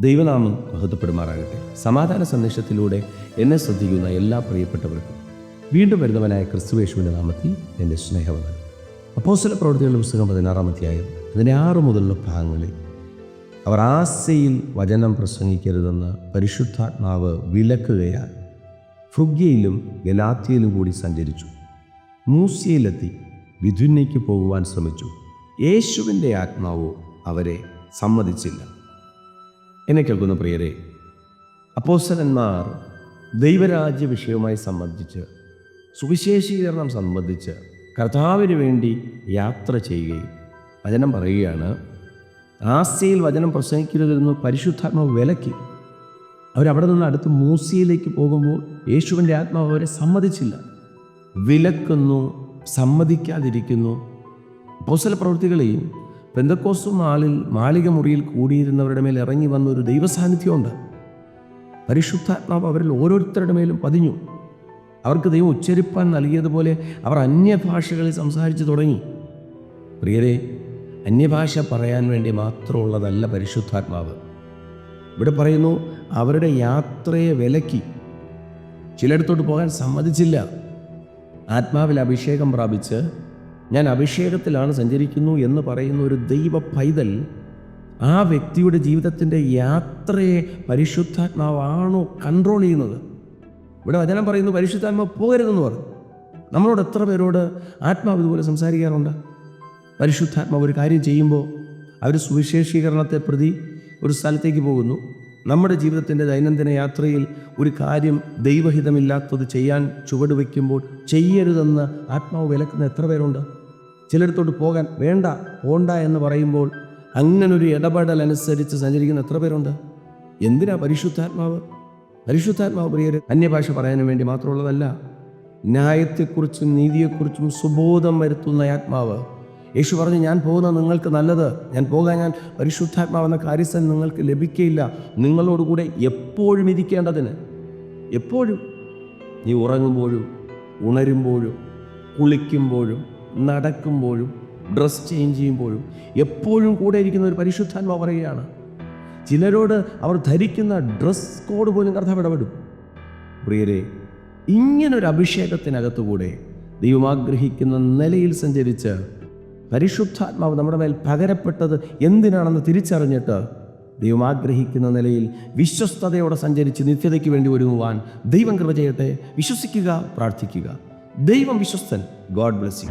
ദൈവനാമം മഹത്വപ്പെടുമാറാകട്ടെ. സമാധാന സന്ദേശത്തിലൂടെ എന്നെ ശ്രദ്ധിക്കുന്ന എല്ലാ പ്രിയപ്പെട്ടവർക്കും വീണ്ടും വരുന്നവനായ ക്രിസ്തുവേശുവിന്റെ നാമത്തിൽ എന്റെ സ്നേഹവന്ദനം. അപ്പോസ്തല പ്രവർത്തികളുടെ പുസ്തകം പതിനാറാം അധ്യായം അതിന്റെ ആറ് മുതലുള്ള ഭാഗങ്ങളിൽ അവർ ആസയിൽ വചനം പ്രസംഗിക്കരുതെന്ന് പരിശുദ്ധാത്മാവ് വിലക്കുകയാൽ ഫ്രുഗ്യയിലും ഗലാത്തിയിലും കൂടി സഞ്ചരിച്ചു. മൂസിയയിലെത്തി വിധുന്നയ്ക്ക് പോകുവാൻ ശ്രമിച്ചു. യേശുവിന്റെ ആത്മാവോ അവരെ സമ്മതിച്ചില്ല. എന്നെ കേൾക്കുന്ന പ്രിയരെ അപ്പോസ്തലന്മാർ ദൈവരാജ്യ വിഷയവുമായി സംബന്ധിച്ച് സുവിശേഷീകരണം സംബന്ധിച്ച് കർത്താവിന് വേണ്ടി യാത്ര ചെയ്യുകയും വചനം പറയുകയാണ്. ആസ്യയിൽ വചനം പ്രസംഗിക്കരുതെന്ന് പരിശുദ്ധാത്മാവ് വിലക്കി. അവരവിടെ നിന്ന് അടുത്ത് മൂസിയിലേക്ക് പോകുമ്പോൾ യേശുവിന്റെ ആത്മാവ് അവരെ സമ്മതിച്ചില്ല. വിലക്കുന്നു സമ്മതിക്കാതിരിക്കുന്നു. അപ്പോസ്തല പ്രവൃത്തികളെയും പെന്തക്കോസ്തു നാളിൽ മാളിക മുറിയിൽ കൂടിയിരുന്നവരുടെ മേൽ ഇറങ്ങി വന്ന ഒരു ദൈവസാന്നിധ്യമുണ്ട്. പരിശുദ്ധാത്മാവ് അവരിൽ ഓരോരുത്തരുടെ മേലും പതിഞ്ഞു. അവർക്ക് ദൈവം ഉച്ചരിപ്പാൻ നൽകിയതുപോലെ അവർ അന്യഭാഷകളിൽ സംസാരിച്ചു തുടങ്ങി. പ്രിയരെ അന്യഭാഷ പറയാൻ വേണ്ടി മാത്രമുള്ളതല്ല പരിശുദ്ധാത്മാവ്. ഇവിടെ പറയുന്നു അവരുടെ യാത്രയെ വിലക്കി. ചിലയിടത്തോട്ട് പോകാൻ സമ്മതിച്ചില്ല. ആത്മാവിൽ അഭിഷേകം പ്രാപിച്ച് ഞാൻ അഭിഷേകത്തിലാണ് സഞ്ചരിക്കുന്നു എന്ന് പറയുന്ന ഒരു ദൈവ പൈതൽ ആ വ്യക്തിയുടെ ജീവിതത്തിന്റെ യാത്രയെ പരിശുദ്ധാത്മാവാണോ കൺട്രോൾ ചെയ്യുന്നത്? ഇവിടെ വചനം പറയുന്നു പരിശുദ്ധാത്മാവ് പോകരുതെന്ന് പറഞ്ഞു. നമ്മളോട് എത്ര പേരോട് ആത്മാവ് ഇതുപോലെ സംസാരിക്കാറുണ്ട്? പരിശുദ്ധാത്മാവ് ഒരു കാര്യം ചെയ്യുമ്പോൾ അവർ സുവിശേഷീകരണത്തെ പ്രതി ഒരു സ്ഥലത്തേക്ക് പോകുന്നു. നമ്മുടെ ജീവിതത്തിന്റെ ദൈനംദിന യാത്രയിൽ ഒരു കാര്യം ദൈവഹിതമില്ലാത്തത് ചെയ്യാൻ ചുവട് വയ്ക്കുമ്പോൾ ചെയ്യരുതെന്ന് ആത്മാവ് വിലക്കുന്ന എത്ര പേരുണ്ട്? ചിലയിടത്തോട്ട് പോകാൻ വേണ്ട പോണ്ട എന്ന് പറയുമ്പോൾ അങ്ങനൊരു ഇടപെടൽ അനുസരിച്ച് സഞ്ചരിക്കുന്ന എത്ര പേരുണ്ട്? എന്തിനാ പരിശുദ്ധാത്മാവ്? പരിശുദ്ധാത്മാവ് പ്രിയര് അന്യഭാഷ പറയാനും വേണ്ടി മാത്രമുള്ളതല്ല ന്യായത്തെക്കുറിച്ചും നീതിയെക്കുറിച്ചും സുബോധം വരുത്തുന്ന ആത്മാവ് യേശു പറഞ്ഞു ഞാൻ പോകുന്ന നിങ്ങൾക്ക് നല്ലത്. ഞാൻ പോകാൻ ഞാൻ പരിശുദ്ധാത്മാവെന്ന കാര്യസ്ഥൻ നിങ്ങൾക്ക് ലഭിക്കയില്ല. നിങ്ങളോടുകൂടെ എപ്പോഴും ഇരിക്കേണ്ടതിന്. എപ്പോഴും. നീ ഉറങ്ങുമ്പോഴും ഉണരുമ്പോഴും കുളിക്കുമ്പോഴും നടക്കുമ്പോഴും ഡ്രസ് ചേഞ്ച് ചെയ്യുമ്പോഴും എപ്പോഴും കൂടെ ഇരിക്കുന്ന ഒരു പരിശുദ്ധാത്മാവ് പറയുകയാണ്. ചിലരോട് അവർ ധരിക്കുന്ന ഡ്രസ് കോഡ് പോലും കർത്താവ് ഇടപെടും. പ്രിയരെ ഇങ്ങനൊരു അഭിഷേകത്തിനകത്തുകൂടെ ദൈവം ആഗ്രഹിക്കുന്ന നിലയിൽ സഞ്ചരിച്ച് പരിശുദ്ധാത്മാവ് നമ്മുടെ മേൽ പകരപ്പെട്ടത് എന്തിനാണെന്ന് തിരിച്ചറിഞ്ഞിട്ട് ദൈവം ആഗ്രഹിക്കുന്ന നിലയിൽ വിശ്വസ്തയോടെ സഞ്ചരിച്ച് നിത്യതയ്ക്ക് വേണ്ടി ഒരുങ്ങുവാൻ ദൈവം കൃപ ചെയ്യട്ടെ. വിശ്വസിക്കുക പ്രാർത്ഥിക്കുക. ദൈവം വിശ്വസ്തൻ. God bless